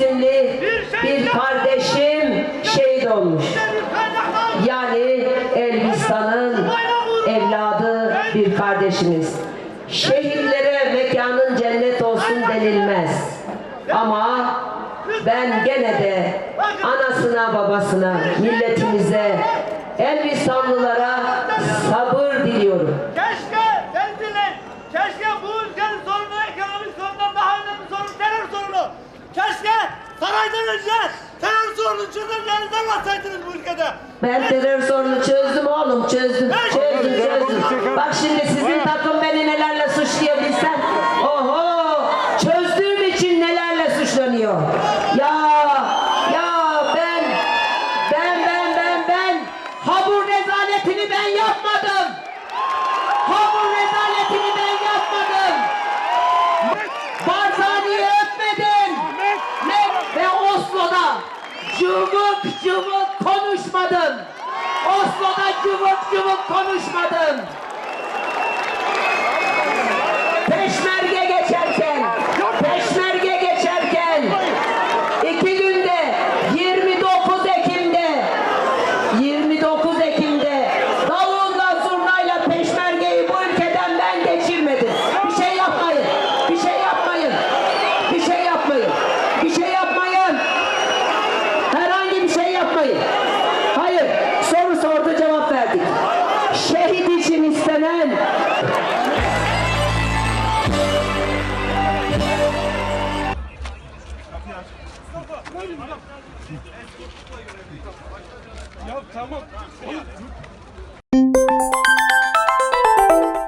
isimli bir kardeşim şehit olmuş. Yani Elbistan'ın evladı bir kardeşimiz. Şehitlere mekanın cennet olsun denilmez. Ama ben gene de anasına babasına, milletimize, Elbistanlılara önce terör sorunu çözümlerinizden bahsettiniz bu ülkede. Ben terör sorunu çözdüm oğlum çözdüm çözdüm çözdüm. Bak şimdi sizin takım beni nelerle suçluyor bilsen. Oho çözdüğüm için nelerle suçlanıyor. Ya ya ben ben ben ben ben habur rezaletini ben yapmadım. Habur rezaletini ben yapmadım. Barzani'yi öpmedim. Ne? Ve Oslo'da cıvık cıvık konuşmadım. Oslo'da cıvık cıvık konuşmadım. Ya tamam. Oğlum,